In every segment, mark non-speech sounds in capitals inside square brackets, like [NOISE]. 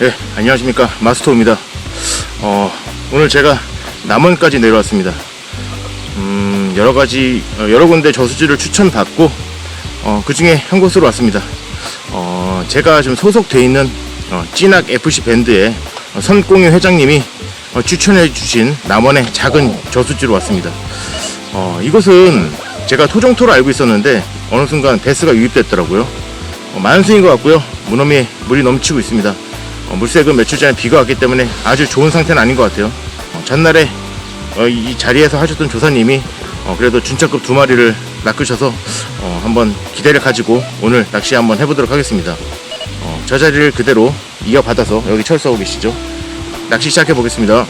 네, 안녕하십니까 마스터입니다. 어, 오늘 제가 남원까지 내려왔습니다. 음, 여러 가지 어, 여러 군데 저수지를 추천받고 어, 그 중에 한 곳으로 왔습니다. 어, 제가 지금 소속돼 있는 어, 찐악 FC 밴드의 어, 선공유 회장님이 어, 추천해 주신 남원의 작은 저수지로 왔습니다. 어, 이곳은 제가 토종토로 알고 있었는데 어느 순간 베스가 유입됐더라고요. 어, 만수인 것 같고요. 문어미에 물이 넘치고 있습니다. 어, 물색은 며칠 전에 비가 왔기 때문에 아주 좋은 상태는 아닌 것 같아요. 어, 전날에 어, 이 자리에서 하셨던 조사님이 어, 그래도 준차급 두 마리를 낚으셔서 어, 한번 기대를 가지고 오늘 낚시 한번 해보도록 하겠습니다. 어, 저 자리를 그대로 이어받아서 여기 철수하고 계시죠. 낚시 시작해 보겠습니다.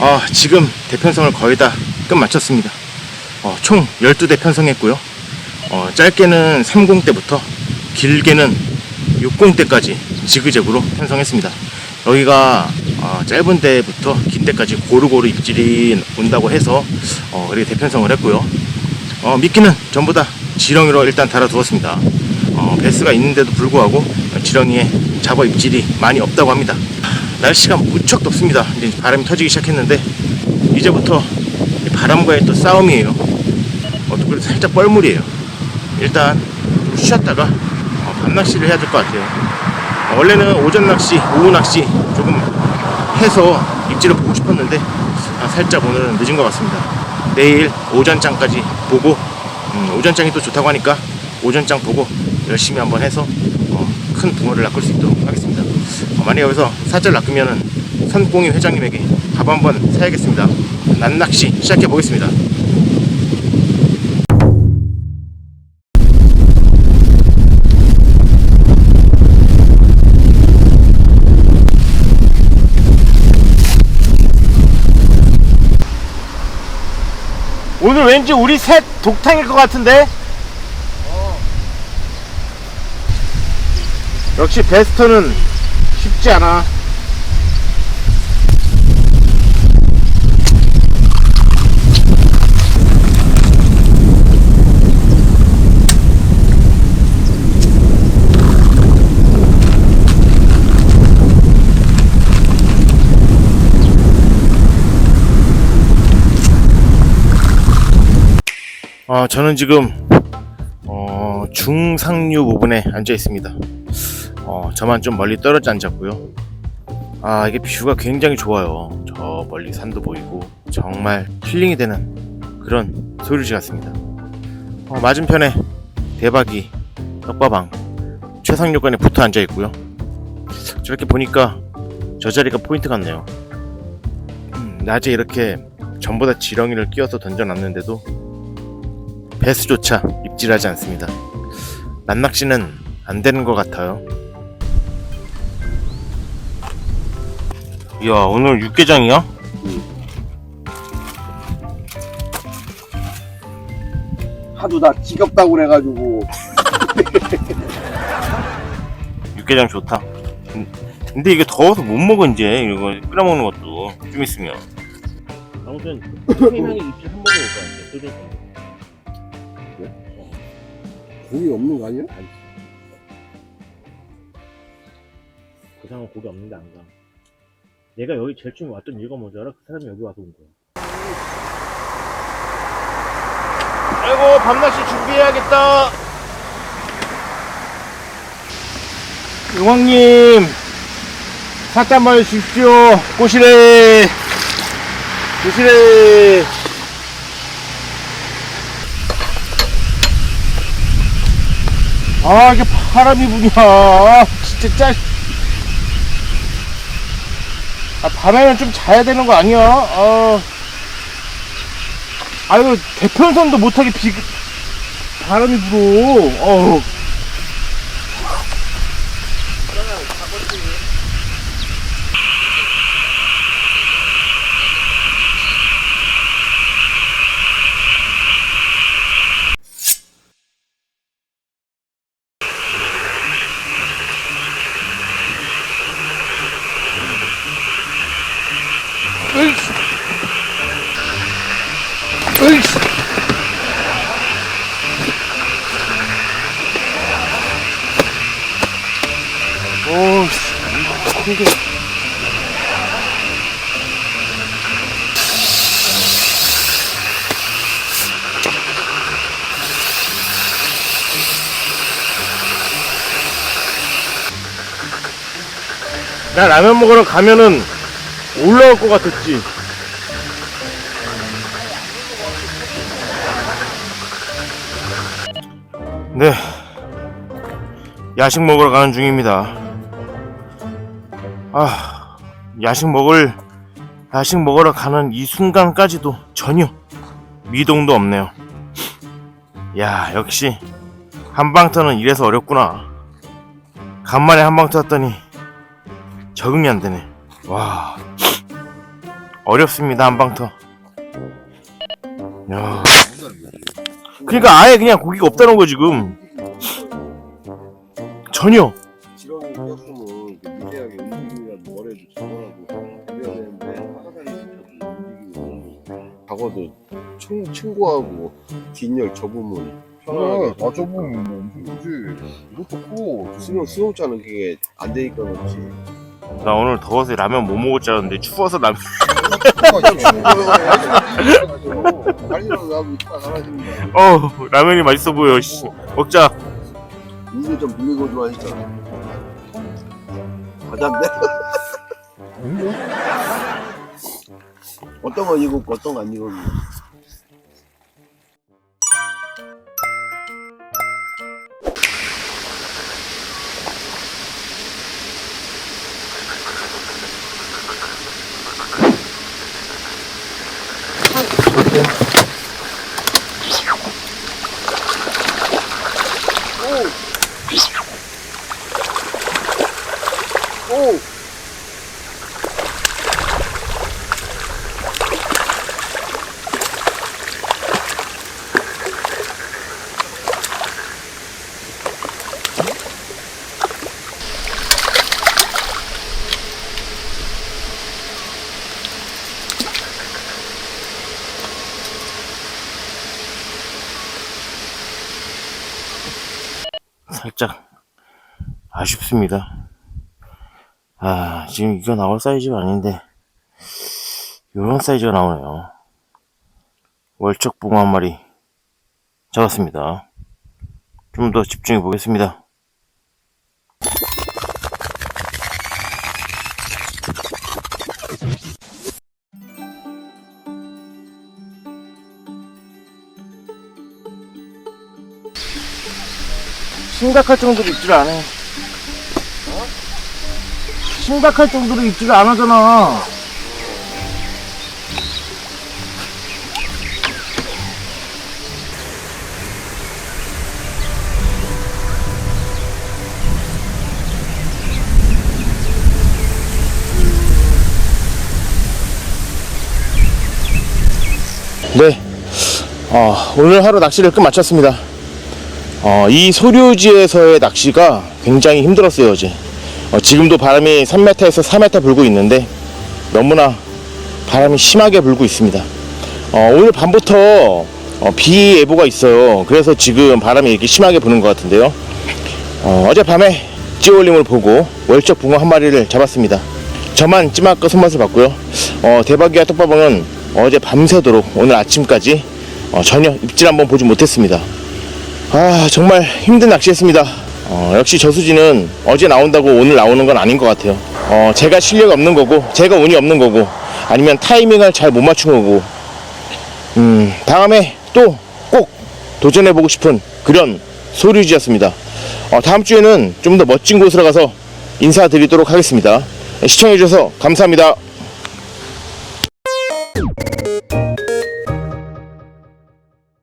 아, 지금 대편성을 거의 다 끝 마쳤습니다. 어, 총 12대 편성했고요. 어, 짧게는 30대부터 길게는 60대까지 지그재그로 편성했습니다. 여기가 어, 짧은 데부터 긴 데까지 고루고루 입질이 온다고 해서 어, 이렇게 대편성을 했고요. 어, 미끼는 전부 다 지렁이로 일단 달아두었습니다. 어, 베스가 있는데도 불구하고 지렁이에 잡어 입질이 많이 없다고 합니다. 날씨가 무척 덥습니다. 이제 바람이 터지기 시작했는데 이제부터 이 바람과의 또 싸움이에요. 어, 또 그래도 살짝 뻘물이에요. 일단 좀 쉬었다가 어, 밤 낚시를 해야 될 것 같아요. 어, 원래는 오전 낚시, 오후 낚시 조금 해서 입질을 보고 싶었는데 아, 살짝 오늘은 늦은 것 같습니다. 내일 오전장까지 보고 음, 오전장이 또 좋다고 하니까 오전장 보고 열심히 한번 해서 어, 큰 붕어를 낚을 수 있도록 하겠습니다. 어, 만약 여기서 사절 낚으면은 선공이 회장님에게 밥 한번 사야겠습니다. 난낚시 시작해 보겠습니다. 오늘 왠지 우리 셋 독탕일 것 같은데? 역시 베스터는 쉽지 않아. 어, 저는 지금 어, 중상류 부분에 앉아 있습니다. 어, 저만 좀 멀리 떨어져 앉았고요. 아, 이게 뷰가 굉장히 좋아요. 저 멀리 산도 보이고 정말 힐링이 되는 그런 소유지 같습니다. 어, 맞은편에 대박이 떡밥왕 최상류관에 붙어 앉아 있고요. 저렇게 보니까 저 자리가 포인트 같네요. 음, 낮에 이렇게 전부 다 지렁이를 끼워서 던져놨는데도 배수조차 입질하지 않습니다. 난낚시는 안 되는 것 같아요. 야 오늘 육개장이야? 하도 나 지겹다고 그래가지고 [LAUGHS] 육개장 좋다. 음, 근데 이게 더워서 못 먹어 이제 이거 끓여 먹는 것도 좀 있으면. 아무튼 세 명이 입질 한 번에 올것 같아. 뜯을 고기 없는 거 아니야? 그 사람은 고기 없는데 안 가. 내가 여기 제일 처음에 왔던 이유가 뭔지 알아? 그 사람이 여기 와서 온 거야. 아이고 밤낚시 준비해야겠다. 용왕님 사자 한번 주십시오. 꼬시래. 꼬시래. 아 이게 바람이 부냐. 아, 진짜 짜. 아, 밤에는 좀 자야 되는 거 아니야? 어. 아유, 대편선도 못하게 비, 바람이 불어. 어우. 오, 씨. 이게. 나 라면 먹으러 가면은 올라올 것 같았지. 네. 야식 먹으러 가는 중입니다. 아, 야식 먹을, 야식 먹으러 가는 이 순간까지도 전혀 미동도 없네요. 야, 역시 한방터는 이래서 어렵구나. 간만에 한방터 왔더니 적응이 안 되네. 와, 어렵습니다 한방터. 야, 그러니까 아예 그냥 고기가 없다는 거 지금 전혀. 적어도 친, 친구하고 뒷열 접으면 편하게 다 접으면 뭐 엄청 크지. 이것도 커. 수용, 수용자는 그게 안 되니까 그렇지 나 오늘 더워서 라면 못 먹을 줄 알았는데 추워서 라면. 빨리라도 나도 이따 사라집니다 어, 라면이 맛있어 보여. 씨. 먹자. 인쇄 좀 빌리고 들어와있잖아 과자인데? 어떤 건 익었고 어떤 건안 익었고 오! 살짝 아쉽습니다. 아, 지금 이거 나올 사이즈가 아닌데, 요런 사이즈가 나오네요. 월척 붕어 한 마리 잡았습니다. 좀 더 집중해 보겠습니다. 심각할 정도로 입질 안 해. 심각할 정도로 입질을 안 하잖아. 네. 어, 오늘 하루 낚시를 끝 마쳤습니다. 어, 이 소류지에서의 낚시가 굉장히 힘들었어요, 어제. 어, 지금도 바람이 3m에서 4m 불고 있는데 너무나 바람이 심하게 불고 있습니다. 어, 오늘 밤부터 어, 비 예보가 있어요. 그래서 지금 바람이 이렇게 심하게 부는 것 같은데요. 어, 어젯밤에 찌올림을 보고 월적 붕어 한 마리를 잡았습니다. 저만 찌맛과 손맛을 봤고요. 어, 대박이와 떡밥은 어제 밤새도록 오늘 아침까지 어, 전혀 입질 한번 보지 못했습니다. 아 정말 힘든 낚시했습니다. 어, 역시 저수지는 어제 나온다고 오늘 나오는 건 아닌 것 같아요. 어, 제가 실력이 없는 거고 제가 운이 없는 거고 아니면 타이밍을 잘 못 맞춘 거고. 음 다음에 또 꼭 도전해보고 싶은 그런 소류지였습니다. 어, 다음 주에는 좀 더 멋진 곳으로 가서 인사드리도록 하겠습니다. 시청해주셔서 감사합니다. 어,